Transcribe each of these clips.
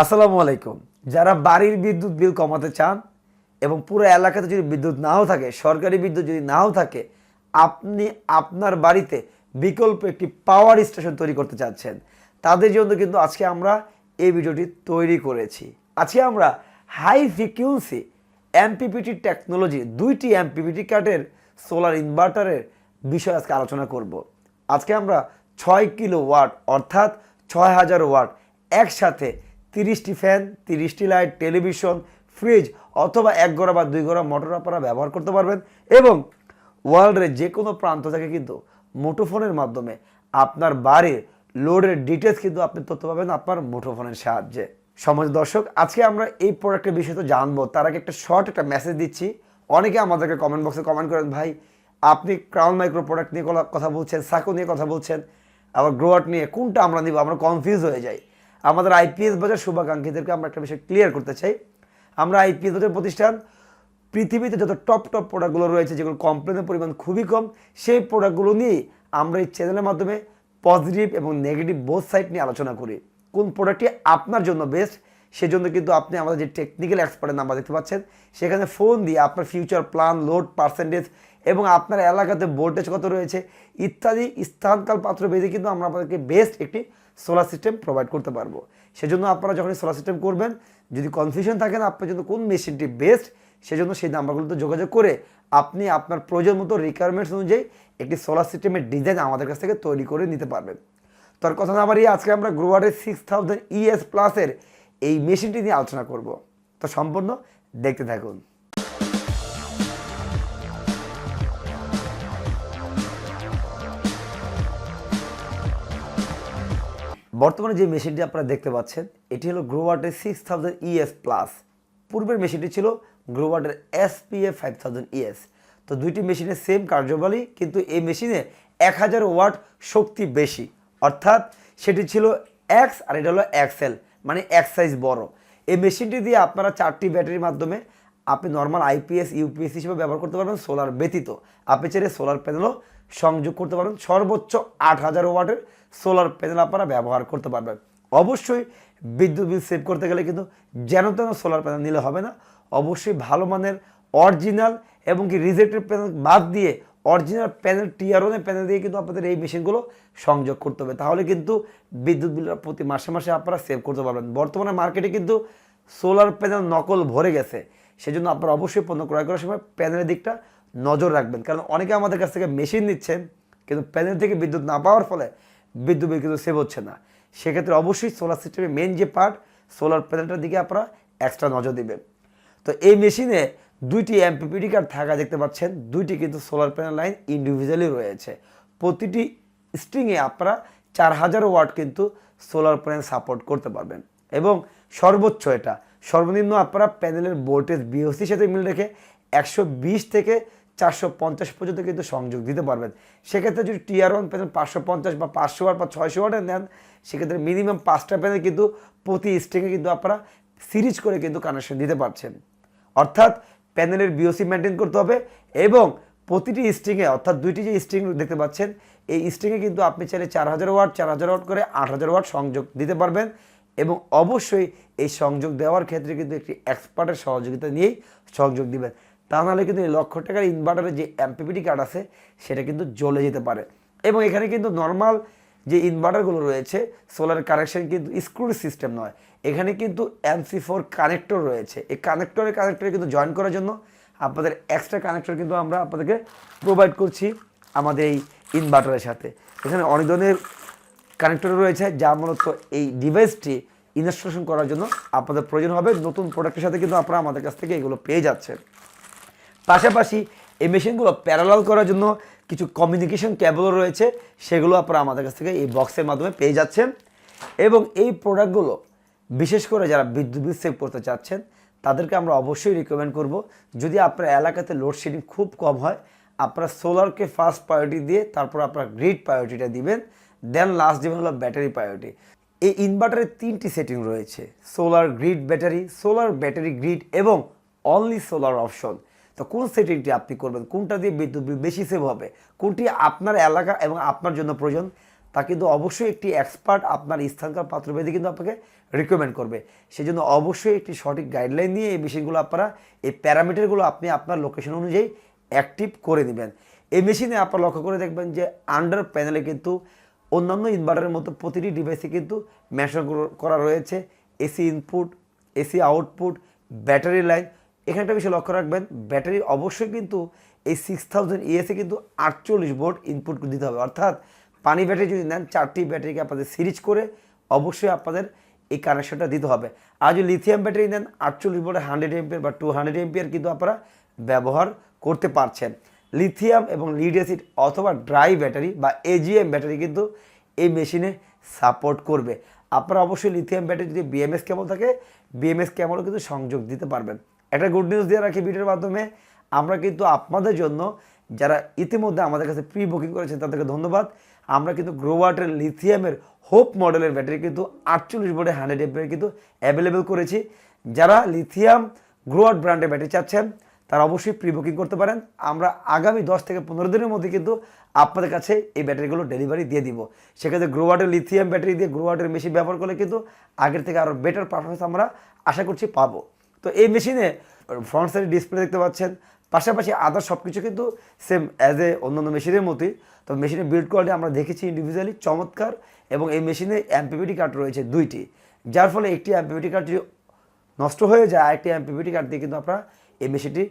আসসালামু আলাইকুম। যারা বাড়ির বিদ্যুৎ বিল কমাতে চান এবং পুরো এলাকাতে যদি বিদ্যুৎ নাও থাকে, সরকারি বিদ্যুৎ যদি নাও থাকে, আপনি আপনার বাড়িতে বিকল্প একটি পাওয়ার স্টেশন তৈরি করতে চাচ্ছেন, তাদের জন্য কিন্তু আজকে আমরা এই ভিডিওটি তৈরি করেছি। আজকে আমরা হাই ফ্রিকুয়েন্সি এমপিপিটি টেকনোলজি দুইটি এমপিপিটি কার্ডের সোলার ইনভার্টারের বিষয়ে আজকে আলোচনা করব। আজকে আমরা ছয় কিলো ওয়াট অর্থাৎ ছয় হাজার ওয়াট একসাথে তিরিশটি ফ্যান, তিরিশটি লাইট, টেলিভিশন, ফ্রিজ অথবা এক গড়া বা দুই গড়া মোটর আপনারা ব্যবহার করতে পারবেন এবং ওয়ার্ল্ডের যে কোনো প্রান্ত থেকে কিন্তু মুঠোফোনের মাধ্যমে আপনার বাড়ির লোডের ডিটেলস কিন্তু আপনি তথ্য পাবেন আপনার মুঠোফোনের সাহায্যে। সমাজ দর্শক, আজকে আমরা এই প্রোডাক্টের বিষয়ে তো জানব। তার আগে একটা শর্ট একটা মেসেজ দিচ্ছি। অনেকে আমাদেরকে কমেন্ট বক্সে কমেন্ট করেন, ভাই, আপনি ক্রাউন মাইক্রো প্রোডাক্ট নিয়ে কথা বলছেন, সাকো নিয়ে কথা বলছেন, আবার গ্রোয়াট নিয়ে কোনটা আমরা নিব? আমরা কনফিউজ হয়ে যাই। আমাদের আইপিএস বাজার শুভাকাঙ্ক্ষীদেরকে আমরা একটা বিষয় ক্লিয়ার করতে চাই। আমরা আইপিএস বাজার প্রতিষ্ঠান, পৃথিবীতে যত টপ টপ প্রোডাক্টগুলো রয়েছে, যেগুলো কমপ্লেনের পরিমাণ খুবই কম, সেই প্রোডাক্টগুলো নিয়ে আমরা এই চ্যানেলের মাধ্যমে পজিটিভ এবং নেগেটিভ বোথ সাইড নিয়ে আলোচনা করি। কোন প্রোডাক্টটি আপনার জন্য বেস্ট সেজন্য কিন্তু আপনি আমাদের যে টেকনিক্যাল এক্সপার্টের নাম্বার দেখতে পাচ্ছেন, সেখানে ফোন দিয়ে আপনার ফিউচার প্ল্যান লোড পার্সেন্টেজ এবং আপনার এলাকাতে ভোল্টেজ কত রয়েছে, ইত্যাদি স্থানকাল পাত্র বেঁধে কিন্তু আমরা আপনাদেরকে বেস্ট একটি সোলার সিস্টেম প্রোভাইড করতে পারব। সেজন্য আপনারা যখন সোলার সিস্টেম করবেন, যদি কনফিউশন থাকেন আপনার জন্য কোন মেশিনটি বেস্ট সেজন্য সেই নাম্বারগুলোতে যোগাযোগ করে আপনি আপনার প্রয়োজন মতো রিকোয়ারমেন্টস অনুযায়ী একটি সোলার সিস্টেমের ডিজাইন আমাদের কাছ থেকে তৈরি করে নিতে পারবেন। তার কথা না বাড়িয়ে আজকে আমরা গ্রোয়ারের সিক্স থাউজেন্ড ইএস প্লাসের এই মেশিনটি নিয়ে আলোচনা করব। তো সম্পূর্ণ দেখতে থাকুন। বর্তমানে যে মেশিনটি আপনারা দেখতে পাচ্ছেন, এটি হলো গ্রোওয়াটের six thousand E S plus পূর্বের মেশিনটি ছিল গ্রোওয়াটের S P A five thousand E S তো দুইটি মেশিনের সেম কার্যবলী, কিন্তু এই মেশিনে এক হাজার ওয়াট শক্তি বেশি। অর্থাৎ সেটি ছিল এক্স আর এটা হলো এক্সেল মানে এক সাইজ বড়। এই মেশিনটি দিয়ে আপনারা চারটি ব্যাটারির মাধ্যমে আপনি নর্মাল আইপিএস ইউপিএস হিসেবে ব্যবহার করতে পারবেন সোলার ব্যতীত। আপনি চাইলে সোলার প্যানেলও সংযোগ করতে পারবেন সর্বোচ্চ আট হাজার ওয়াটের সোলার প্যানেল আপনারা ব্যবহার করতে পারবেন। অবশ্যই বিদ্যুৎ বিল সেভ করতে গেলে কিন্তু যেন তেন সোলার প্যানেল নিলে হবে না। অবশ্যই ভালো মানের অরিজিনাল এবং কি রিজেক্টেড প্যানেল বাদ দিয়ে অরিজিনাল প্যানেল টিআরওনের প্যানেল দিয়ে কিন্তু আপনাদের এই মেশিনগুলো সংযোগ করতে হবে। তাহলে কিন্তু বিদ্যুৎ বিল প্রতি মাসে মাসে আপনারা সেভ করতে পারবেন। বর্তমানে মার্কেটে কিন্তু সোলার প্যানেল নকল ভরে গেছে। সেজন্য আপনারা অবশ্যই পণ্য ক্রয় করার সময় প্যানেলের দিকটা নজর রাখবেন। কারণ অনেকে আমাদের কাছ থেকে মেশিন নিচ্ছেন কিন্তু প্যানেল থেকে বিদ্যুৎ না পাওয়ার ফলে বিদ্যুৎ বিল কিন্তু সেভ হচ্ছে না। সেক্ষেত্রে অবশ্যই সোলার সিস্টেমের মেন যে পার্ট সোলার প্যানেলটার দিকে আপনারা এক্সট্রা নজর দিবেন। তো এই মেশিনে দুইটি এমপিপিডি কার্ড থাকা দেখতে পাচ্ছেন, দুইটি কিন্তু সোলার প্যানেল লাইন ইন্ডিভিজুয়ালি রয়েছে। প্রতিটি স্ট্রিংয়ে আপনারা চার হাজার ওয়াট কিন্তু সোলার প্যানেল সাপোর্ট করতে পারবেন। এবং সর্বোচ্চ এটা, সর্বনিম্ন আপনারা প্যানেলের ভোল্টেজ বিওসির সাথে মিল রেখে একশো বিশ থেকে চারশো পঞ্চাশ পর্যন্ত কিন্তু সংযোগ দিতে পারবেন। সেক্ষেত্রে যদি টিআর ওয়ান প্যানেল পাঁচশো পঞ্চাশ বা পাঁচশো ওয়াট বা ছয়শো ওয়াটের নেন, সেক্ষেত্রে মিনিমাম পাঁচটা প্যানেল কিন্তু প্রতি স্ট্রিংয়ে কিন্তু আপনারা সিরিজ করে কিন্তু কানেকশন দিতে পারছেন। অর্থাৎ প্যানেলের বিওসি মেনটেন করতে হবে এবং প্রতিটি স্ট্রিংয়ে অর্থাৎ দুইটি যে স্ট্রিং দেখতে পাচ্ছেন, এই স্ট্রিংয়ে কিন্তু আপনি চাইলে চার হাজার ওয়াট, চার হাজার ওয়াট করে আট হাজার ওয়াট সংযোগ দিতে পারবেন এবং অবশ্যই এই সংযোগ দেওয়ার ক্ষেত্রে কিন্তু একটি এক্সপার্টের সহযোগিতা নিয়েই সংযোগ দিবেন। তা নাহলে কিন্তু এই লক্ষ টাকার ইনভার্টারের যে এমপিপিটি কার্ড আছে, সেটা কিন্তু জ্বলে যেতে পারে। এবং এখানে কিন্তু নর্মাল যে ইনভার্টারগুলো রয়েছে সোলার কানেকশন কিন্তু স্ক্রু সিস্টেম নয়। এখানে কিন্তু এমসি ফোর কানেক্টর রয়েছে। এই কানেক্টরে কানেক্টরে কিন্তু জয়েন করার জন্য আপনাদের এক্সট্রা কানেক্টর কিন্তু আমরা আপনাদেরকে প্রোভাইড করছি আমাদের এই ইনভার্টারের সাথে। এখানে অনেক ধরনের কানেক্টর রয়েছে, যা মূলত এই ডিভাইসটি ইনস্টলেশন করার জন্য আপনাদের প্রয়োজন হবে। নতুন প্রোডাক্টের সাথে কিন্তু আপনারা আমাদের কাছ থেকে এগুলো পেয়ে যাচ্ছেন। পাশাপাশি এই মেশিনগুলো প্যারালাল করার জন্য কিছু কমিউনিকেশন ক্যাবলও রয়েছে, সেগুলো আপনারা আমাদের কাছ থেকে এই বক্সের মাধ্যমে পেয়ে যাচ্ছেন। এবং এই প্রোডাক্টগুলো বিশেষ করে যারা বিদ্যুৎ বিল করতে চাচ্ছেন, তাদেরকে আমরা অবশ্যই রিকমেন্ড করব। যদি আপনার এলাকাতে লোডশেডিং খুব কম হয়, আপনারা সোলারকে ফার্স্ট প্রায়োরিটি দিয়ে তারপর আপনার গ্রিড প্রায়োরিটিটা দিবেন দেন লাস্ট দিবেন হলো ব্যাটারি প্রায়োরিটি এই ইনভার্টারের তিনটি সেটিং রয়েছে solar grid battery solar battery grid এবং অনলি সোলার অপশন তো কোন সেটিংটি আপনি করবেন? কোনটা দিয়ে বিদ্যুৎ বিল বেশি সেভ হবে? কোনটি আপনার এলাকা এবং আপনার জন্য প্রয়োজন? তা কিন্তু অবশ্যই একটি এক্সপার্ট আপনার স্থানকার পাত্রভেদে কিন্তু আপনাকে রিকমেন্ড করবে। সেই জন্য অবশ্যই একটি সঠিক গাইডলাইন নিয়ে এই মেশিনগুলো আপনারা, এই প্যারামিটারগুলো আপনি আপনার লোকেশন অনুযায়ী অ্যাক্টিভ করে নেবেন। এই মেশিনে আপনারা লক্ষ্য করে দেখবেন যে আন্ডার প্যানেলে কিন্তু অন্যান্য ইনভার্টারের মতো প্রতিটি ডিভাইসে কিন্তু মেশন করা রয়েছে। AC input AC output battery line এখানে একটা বিষয় লক্ষ্য রাখবেন, ব্যাটারি অবশ্যই কিন্তু এই সিক্স থাউজেন্ড ইএসে কিন্তু আটচল্লিশ ভোল্ট ইনপুট দিতে হবে। অর্থাৎ পানি ব্যাটারি যদি নেন, চারটি ব্যাটারিকে আপনাদের সিরিজ করে অবশ্যই আপনাদের এই কানেকশনটা দিতে হবে। আর যদি লিথিয়াম ব্যাটারি নেন, আটচল্লিশ ভোল্টের হান্ড্রেড এমপিয়ার বা টু হান্ড্রেড এমপিয়ার কিন্তু আপনারা ব্যবহার করতে পারছেন। লিথিয়াম এবং লিড অ্যাসিড অথবা ড্রাই ব্যাটারি বা এজিএম ব্যাটারি কিন্তু এই মেশিনে সাপোর্ট করবে। আপনারা অবশ্যই লিথিয়াম ব্যাটারি যদি বিএমএস কেবল থাকে বিএমএস কেবলও কিন্তু সংযোগ দিতে পারবেন। একটা গুড নিউজ দিয়ে রাখি ভিডিওর মাধ্যমে। আমরা কিন্তু আপনাদের জন্য যারা ইতিমধ্যে আমাদের কাছে প্রি বুকিং করেছেন তাদেরকে ধন্যবাদ। আমরা কিন্তু গ্রোওয়াটের লিথিয়ামের হোপ মডেলের ব্যাটারি কিন্তু আটচল্লিশ বোর্ডে হান্ড্রেড এমপিয়ার কিন্তু অ্যাভেলেবেল করেছি। যারা লিথিয়াম গ্রোয়াট ব্র্যান্ডের ব্যাটারি চাচ্ছেন, তারা অবশ্যই প্রি বুকিং করতে পারেন। আমরা আগামী দশ থেকে পনেরো দিনের মধ্যে কিন্তু আপনাদের কাছে এই ব্যাটারিগুলো ডেলিভারি দিয়ে দিব। সেক্ষেত্রে গ্রোওয়াটের লিথিয়াম ব্যাটারি দিয়ে গ্রোওয়াটের মেশিন ব্যবহার করলে কিন্তু আগের থেকে আরও বেটার পারফরমেন্স আমরা আশা করছি পাবো। তো এই মেশিনে ফ্রন্ট সাইড ডিসপ্লে দেখতে পাচ্ছেন, পাশাপাশি আদার সব কিছু কিন্তু সেম অ্যাজ এ অন্যান্য মেশিনের মতোই। তো মেশিনের বিল্ড কোয়ালিটি আমরা দেখেছি ইন্ডিভিজুয়ালি চমৎকার, এবং এই মেশিনে অ্যাম্পিভিটি কার্ড রয়েছে দুইটি। যার ফলে একটি অ্যাম্পিভিটি কার্ড যদি নষ্ট হয়ে যায়, আরেকটি অ্যাম্পিভিটি কার্ড দিয়ে কিন্তু আপনারা এই মেশিনটি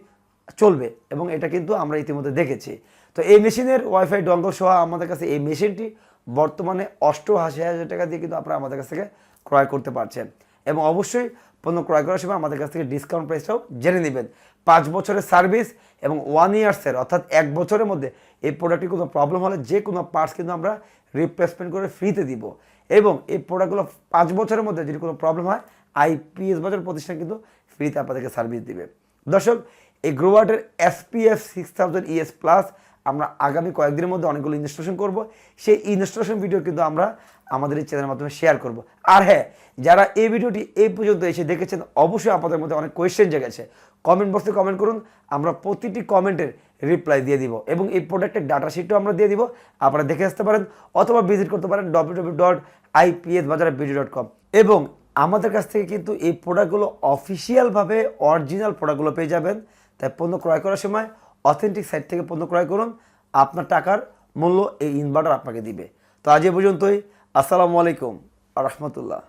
চলবে, এবং এটা কিন্তু আমরা ইতিমধ্যে দেখেছি। তো এই মেশিনের ওয়াইফাই ডঙ্গল সহ আমাদের কাছে এই মেশিনটি বর্তমানে অষ্টআশি হাজার টাকা দিয়ে কিন্তু আপনারা আমাদের কাছ থেকে ক্রয় করতে পারছেন। এবং অবশ্যই পণ্য ক্রয় করার সময় আমাদের কাছ থেকে ডিসকাউন্ট প্রাইসটাও জেনে নেবেন। পাঁচ বছরের সার্ভিস এবং ওয়ান ইয়ার্সের অর্থাৎ এক বছরের মধ্যে এই প্রোডাক্টটি কোনো প্রবলেম হলে যে কোনো পার্টস কিন্তু আমরা রিপ্লেসমেন্ট করে ফ্রিতে দিব। এবং এই প্রোডাক্টগুলো পাঁচ বছরের মধ্যে যদি কোনো প্রবলেম হয় আইপিএস বাজার প্রতিষ্ঠান কিন্তু ফ্রিতে আপনাদেরকে সার্ভিস দিবে। দর্শক, এই গ্রোয়ার্টের SPF six thousand E S plus আমরা আগামী কয়েকদিনের মধ্যে অনেকগুলো ইনস্টলেশন করব। সেই ইনস্টলেশন ভিডিও কিন্তু আমরা আমাদের এই চ্যানেলের মাধ্যমে শেয়ার করব। আর হ্যাঁ যারা এই ভিডিওটি এই পর্যন্ত এসে দেখেছেন, অবশ্যই আপনাদের মধ্যে অনেক কোয়েশ্চেন জেগেছে। কমেন্ট বক্সে কমেন্ট করুন, আমরা প্রতিটি কমেন্টের রিপ্লাই দিয়ে দিব এবং এই প্রোডাক্টের ডাটা শিটও আমরা দিয়ে দিব। আপনারা দেখে আসতে পারেন অথবা ভিজিট করতে পারেন ডব্লিউ ডট ডট কম এবং আমাদের কাছ থেকে কিন্তু এই প্রোডাক্টগুলো অফিসিয়ালভাবে অরিজিনাল প্রোডাক্টগুলো পেয়ে যাবেন। তাই পণ্য ক্রয় করার সময় অথেন্টিক সাইট থেকে পণ্য ক্রয় করুন। আপনার টাকার মূল্য এই ইনভার্টার আপনাকে দিবে। তো আজ এ পর্যন্তই। আসসালামু আলাইকুম। রহমতুল্লাহ।